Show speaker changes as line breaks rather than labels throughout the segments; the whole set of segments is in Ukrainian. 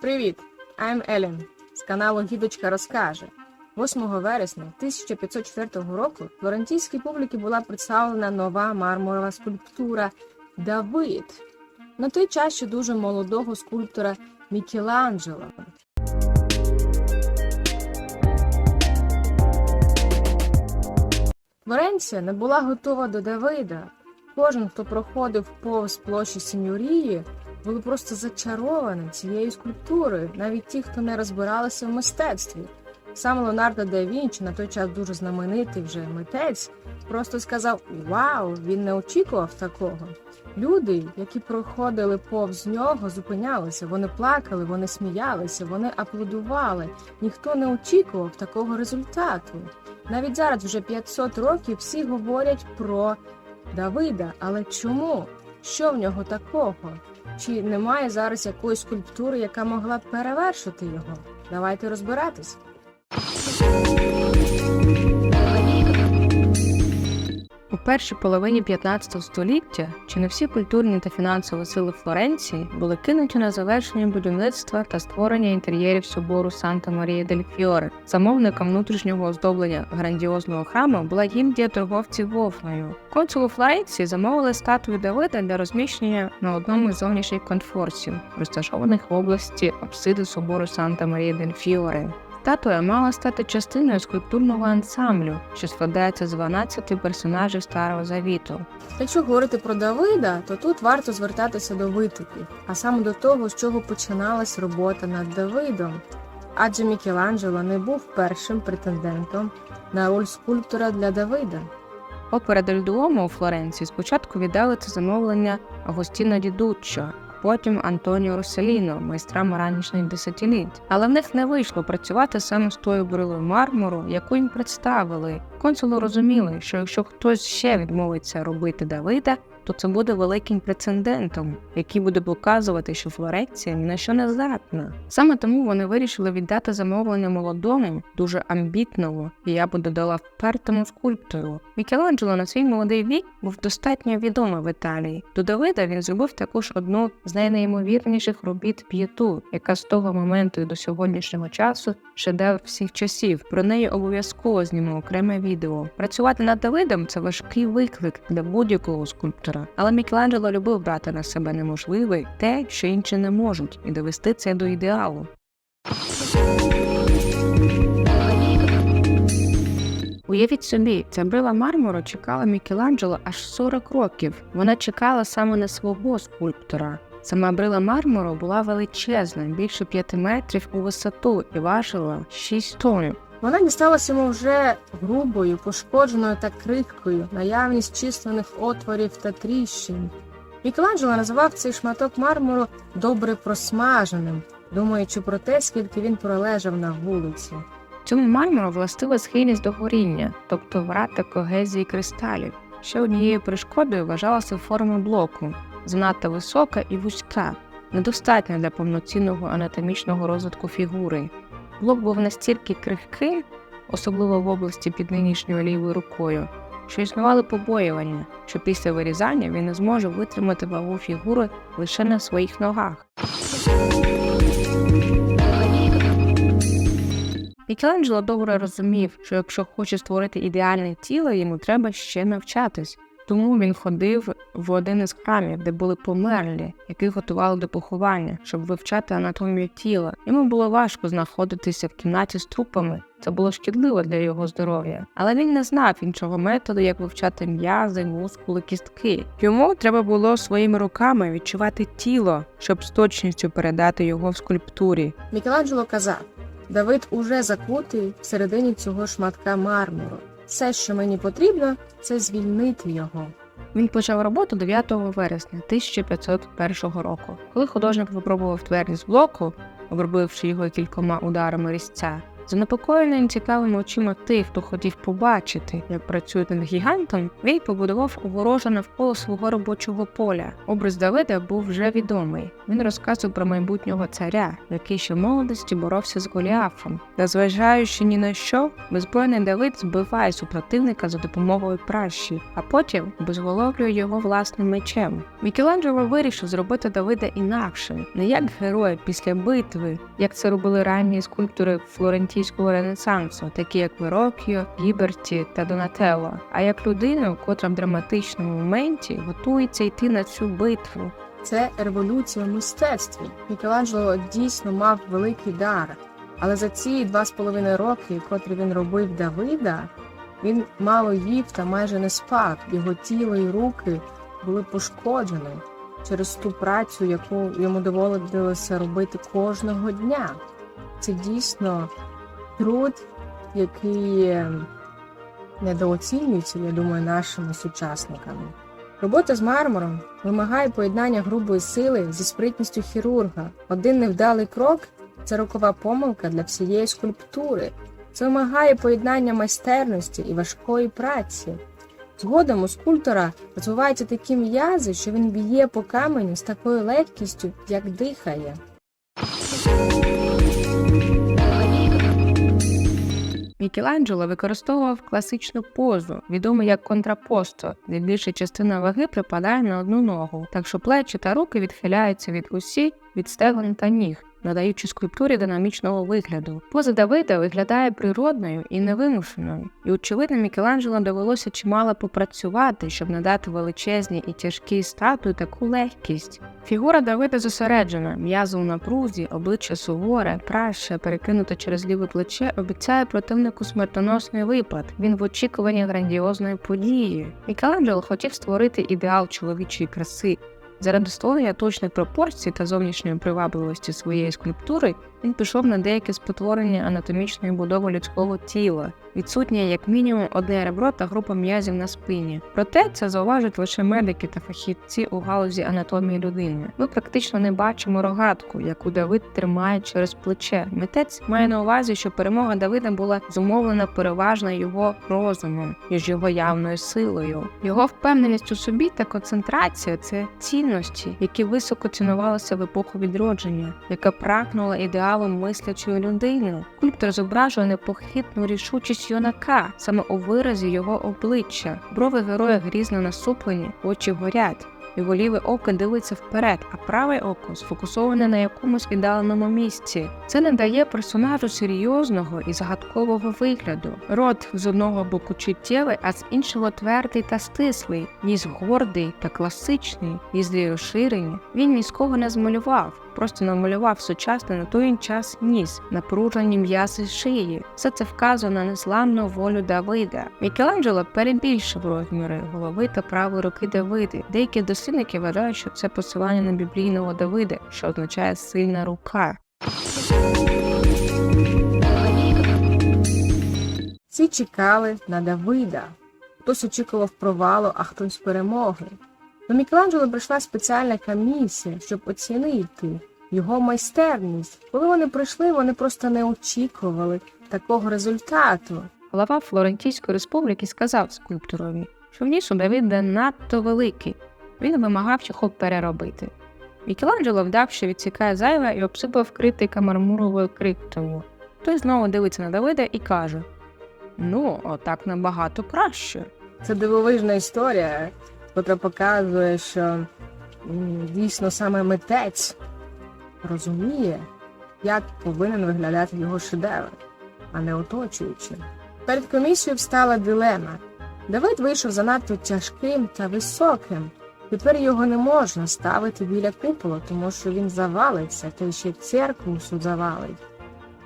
Привіт! I'm Ellen з каналу Гідочка розкаже. 8 вересня 1504 року флорентійській публіці була представлена нова мармурова скульптура Давид. На той час ще дуже молодого скульптора Мікеланджело. Флоренція не була готова до Давида. Кожен, хто проходив повз площі Сіньорії, були просто зачаровані цією скульптурою, навіть ті, хто не розбиралися в мистецтві. Сам Леонардо да Вінчі, на той час дуже знаменитий вже митець, просто сказав: Вау, він не очікував такого. Люди, які проходили повз нього, зупинялися, вони плакали, вони сміялися, вони аплодували. Ніхто не очікував такого результату. Навіть зараз, вже 500 років, всі говорять про Давида. Але чому? Що в нього такого? Чи немає зараз якоїсь скульптури, яка могла б перевершити його? Давайте розбиратись.
Першій половині 15 століття чи не всі культурні та фінансові сили Флоренції були кинуті на завершення будівництва та створення інтер'єрів собору Санта Марія дель Фіоре. Замовником внутрішнього оздоблення грандіозного храму була гільдія торговців вовною. Консули Флоренції замовили статую Давида для розміщення на одному із зовнішніх конфорсів, розташованих в області апсиди собору Санта Марія дель Фіоре. Статуя мала стати частиною скульптурного ансамблю, що складається з 12 персонажів Старого Завіту.
Якщо говорити про Давида, то тут варто звертатися до витоків, а саме до того, з чого починалась робота над Давидом. Адже Мікеланджело не був першим претендентом на роль скульптора для Давида.
Опера Дельдуомо у Флоренції спочатку віддали це замовлення Агостіно Дідуччо, потім Антоніо Руселіно, майстра ранішніх десятиліть. Але в них не вийшло працювати саме з тою брилою мармуру, яку їм представили. Консули розуміли, що якщо хтось ще відмовиться робити Давида, то це буде великим прецедентом, який буде показувати, що Флоренція ні на що не здатна. Саме тому вони вирішили віддати замовлення молодому, дуже амбітному, і я би додала впертому скульптору. Мікеланджело на свій молодий вік був достатньо відомий в Італії. До Давида він зробив також одну з найнеймовірніших робіт п'єту, яка з того моменту і до сьогоднішнього часу шедевр всіх часів. Про неї обов'язково зніму окреме відео. Працювати над Давидом це важкий виклик для будь-якого скульптора. Але Мікеланджело любив брати на себе неможливе, те, що інші не можуть, і довести це до ідеалу. Уявіть собі, ця брила мармуру чекала Мікеланджело аж 40 років. Вона чекала саме на свого скульптора. Сама брила мармуру була величезна, більше 5 метрів у висоту і важила 6 тонн.
Вона дісталася йому вже грубою, пошкодженою та крихкою, наявність численних отворів та тріщин. Мікеланджело називав цей шматок мармуру добре просмаженим, думаючи про те, скільки він пролежав на вулиці.
Цьому мармуру властива схильність до горіння, тобто врата когезії кристалів. Ще однією перешкодою вважалася форма блоку, занадто висока і вузька, недостатня для повноцінного анатомічного розвитку фігури. Блок був настільки крихкий, особливо в області під нинішньою лівою рукою, що існували побоювання, що після вирізання він не зможе витримати вагу фігури лише на своїх ногах. Мікеланджело добре розумів, що якщо хоче створити ідеальне тіло, йому треба ще навчатись. Тому він ходив в один із храмів, де були померлі, яких готували до поховання, щоб вивчати анатомію тіла. Йому було важко знаходитися в кімнаті з трупами. Це було шкідливо для його здоров'я, але він не знав іншого методу, як вивчати м'язи, мускули, кістки. Йому треба було своїми руками відчувати тіло, щоб з точністю передати його в скульптурі.
Мікеланджело казав: Давид уже закутий всередині цього шматка мармуру. Все, що мені потрібно, це звільнити його.
Він почав роботу 9 вересня 1501 року. Коли художник випробував твердість блоку, обробивши його кількома ударами різця, Занепокоєний цікавими очима тих, хто хотів побачити, як працюють над гігантом, він побудував огорожу навколо свого робочого поля. Образ Давида був вже відомий. Він розказував про майбутнього царя, який ще в молодості боровся з Голіафом. Незважаючи ні на що, безбойний Давид збиває супротивника за допомогою пращі, а потім обезголовлює його власним мечем. Мікеланджело вирішив зробити Давида інакше, не як героя після битви, як це робили ранні скульптори флорентійського ренесансу, такі як Верокіо, Гіберті та Донателло, а як людину, котра в драматичному моменті готується йти на цю битву.
Це революція в мистецтві. Мікеланджело дійсно мав великий дар, але за ці два з половиною роки, котрі він робив Давида, він мало їв та майже не спав. Його тіло і руки були пошкоджені через ту працю, яку йому доводилося робити кожного дня. Це дійсно труд, який е, недооцінюється, я думаю, нашими сучасниками. Робота з мармуром вимагає поєднання грубої сили зі спритністю хірурга. Один невдалий крок це рокова помилка для всієї скульптури. Це вимагає поєднання майстерності і важкої праці. Згодом у скульптора розвиваються такі м'язи, що він б'є по каменю з такою легкістю, як дихає.
Мікеланджело використовував класичну позу, відому як контрапосто, де більша частина ваги припадає на одну ногу, так що плечі та руки відхиляються від усі, від стегон та ніг, надаючи скульптурі динамічного вигляду. Поза Давида виглядає природною і невимушеною, і очевидно, Мікеланджело довелося чимало попрацювати, щоб надати величезній і тяжкій статуї таку легкість. Фігура Давида зосереджена, м'язи у напрузі, обличчя суворе, праще, перекинуте через ліве плече, обіцяє противнику смертоносний випад. Він в очікуванні грандіозної події. Мікеланджело хотів створити ідеал чоловічої краси. Заради створення точних пропорцій та зовнішньої привабливості своєї скульптури він пішов на деяке спотворення анатомічної будови людського тіла, відсутнє як мінімум одне ребро та група м'язів на спині. Проте це зауважують лише медики та фахівці у галузі анатомії людини. Ми практично не бачимо рогатку, яку Давид тримає через плече. Митець має на увазі, що перемога Давида була зумовлена переважно його розумом, ніж його явною силою. Його впевненість у собі та концентрація це цінності, які високо цінувалися в епоху відродження, яка прагнула ідеалом мислячої людини. Скульптор зображує непохитну рішучість юнака саме у виразі його обличчя. Брови героя грізно насуплені, очі горять. Його ліве око дивиться вперед, а праве око сфокусоване на якомусь віддаленому місці. Це не дає персонажу серйозного і загадкового вигляду. Рот з одного боку чуттєвий, а з іншого твердий та стислий, ніс гордий та класичний, ніздрі розширені. Він кого не змалював, просто намалював сучасний на той час ніс, напружені м'язи шиї. Все це вказує на незламну волю Давида. Мікеланджело перебільшив розміри голови та правої руки Давиди. Деякі дослідники вважають, що це посилання на біблійного Давида, що означає сильна рука.
Всі чекали на Давида. Хтось очікував провалу, а хтось перемоги. До Мікеланджело прийшла спеціальна комісія, щоб оцінити його майстерність. Коли вони прийшли, вони просто не очікували такого результату.
Голова Флорентійської республіки сказав скульпторові, що вніс у Давида надто великий. Він вимагав його переробити. Мікеланджело вдав, що відсікає зайве і обсипав критика мармуровою криптою. Той знову дивиться на Давида і каже: Ну, отак набагато краще.
Це дивовижна історія, яка показує, що дійсно саме митець розуміє, як повинен виглядати його шедевр, а не оточуючи. Перед комісією встала дилема. Давид вийшов занадто тяжким та високим. Тепер його не можна ставити біля купола, тому що він завалиться, та ще церкву всю завалить.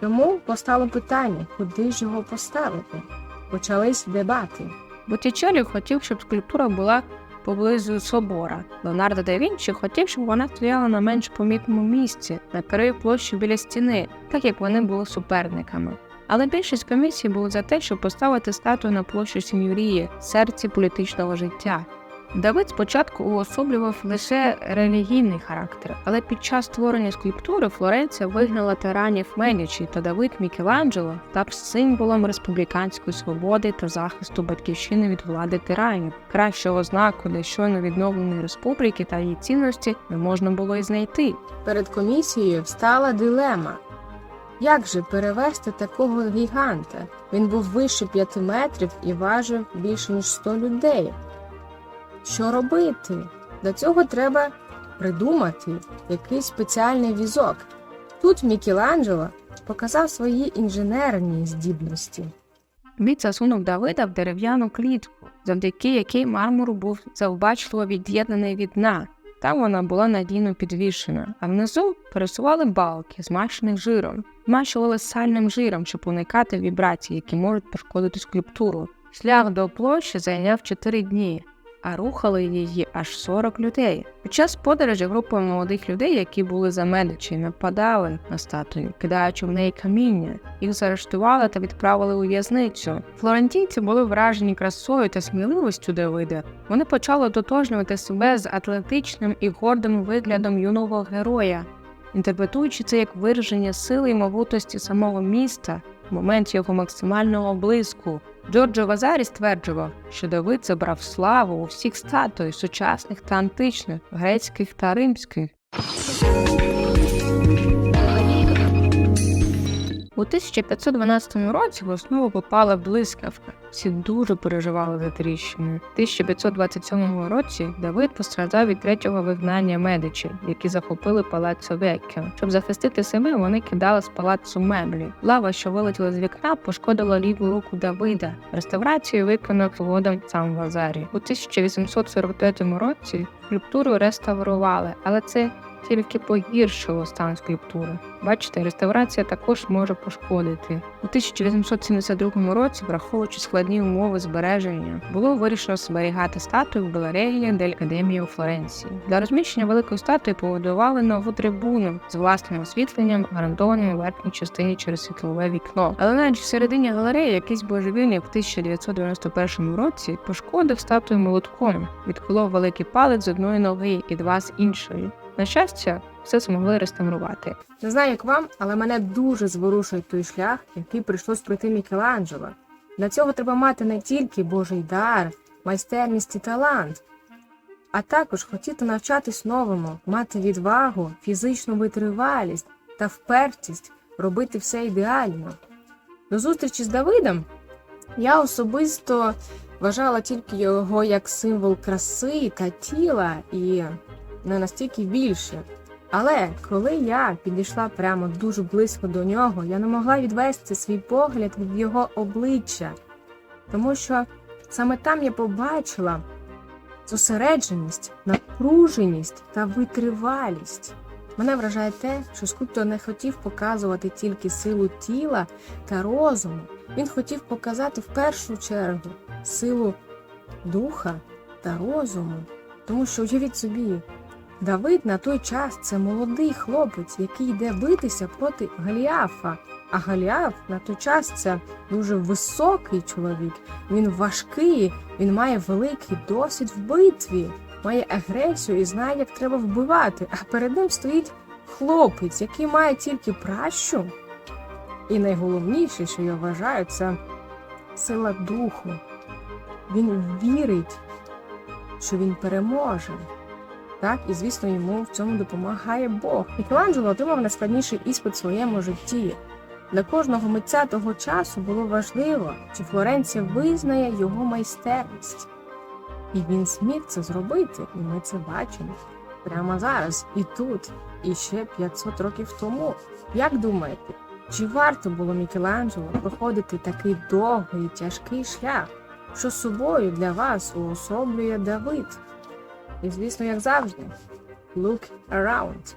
Тому постало питання, куди ж його поставити. Почались дебати.
Боттічелі хотів, щоб скульптура була поблизу собора. Леонардо да Вінчі хотів, щоб вона стояла на менш помітному місці, на краю площі біля стіни, так як вони були суперниками. Але більшість комісії були за те, щоб поставити статую на площу Сіньорії, серці політичного життя. Давид спочатку уособлював лише релігійний характер, але під час створення скульптури Флоренція вигнала тиранів Медічі, та Давид Мікеланджело став символом республіканської свободи та захисту батьківщини від влади тиранів. Кращого знаку для щойно відновленої республіки та її цінності не можна було й знайти.
Перед комісією встала дилема. Як же перевести такого гіганта? Він був вище п'яти метрів і важив більше ніж 100 людей. Що робити? До цього треба придумати якийсь спеціальний візок. Тут Мікеланджело показав свої інженерні здібності.
Він засунув Давида в дерев'яну клітку, завдяки якій мармур був завбачливо від'єднаний від дна. Там вона була надійно підвішена, а внизу пересували балки, змащених жиром, змащували сальним жиром, щоб уникати вібрацій, які можуть пошкодити скульптуру. Шлях до площі зайняв 4 дні, а рухали її аж 40 людей. Під час подорожі група молодих людей, які були за Медичі, нападали на статую, кидаючи в неї каміння. Їх заарештували та відправили у в'язницю. Флорентійці були вражені красою та сміливістю Давида. Вони почали ототожнювати себе з атлетичним і гордим виглядом юного героя, інтерпретуючи це як вираження сили і могутності самого міста в момент його максимального блиску. Джорджо Вазарі стверджував, що Давид забрав славу у всіх статуй сучасних та античних, грецьких та римських. У 1512 році в основу попала блискавка. Всі дуже переживали за тріщиною. У 1527 році Давид постраждав від третього вигнання медичі, які захопили палаццо Веккіо. Щоб захистити себе, вони кидали з палацу меблі. Лава, що вилетіла з вікна, пошкодила ліву руку Давида. Реставрацію виконав згодом сам Вазарі. У 1843 році скульптуру реставрували, але це тільки погіршило стан скульптури. Бачите, реставрація також може пошкодити. У 1872 році, враховуючи складні умови збереження, було вирішено зберігати статую в галереї дель Академії у Флоренції. Для розміщення великої статуї побудували нову трибуну з власним освітленням, гарантованим у верхній частині через світлове вікно. Але навіть в середині галереї якийсь божевільник в 1991 році пошкодив статую молотком, відколов великий палець з одної ноги і два з іншої. На щастя, все змогли реставрувати.
Не знаю, як вам, але мене дуже зворушує той шлях, який прийшлось пройти Мікеланджело. Для цього треба мати не тільки Божий дар, майстерність і талант, а також хотіти навчатись новому, мати відвагу, фізичну витривалість та впертість робити все ідеально. До зустрічі з Давидом я особисто вважала тільки його як символ краси та тіла і не настільки більше. Але коли я підійшла прямо дуже близько до нього, я не могла відвести свій погляд від його обличчя, тому що саме там я побачила зосередженість, напруженість та витривалість. Мене вражає те, що скульптор не хотів показувати тільки силу тіла та розуму. Він хотів показати в першу чергу силу духа та розуму. Тому що уявіть собі, Давид на той час це молодий хлопець, який йде битися проти Галіафа. А Галіаф на той час це дуже високий чоловік. Він важкий, він має великий досвід в битві, має агресію і знає, як треба вбивати. А перед ним стоїть хлопець, який має тільки пращу. І найголовніше, що я вважаю, це сила духу. Він вірить, що він переможе. Так, і звісно, йому в цьому допомагає Бог. Мікеланджело отримав найскладніший іспит в своєму житті. Для кожного митця того часу було важливо, чи Флоренція визнає його майстерність. І він зміг це зробити, і ми це бачимо прямо зараз, і тут, і ще 500 років тому. Як думаєте, чи варто було Мікеланджело проходити такий довгий і тяжкий шлях, що собою для вас уособлює Давид? І, звісно, як завжди, look around.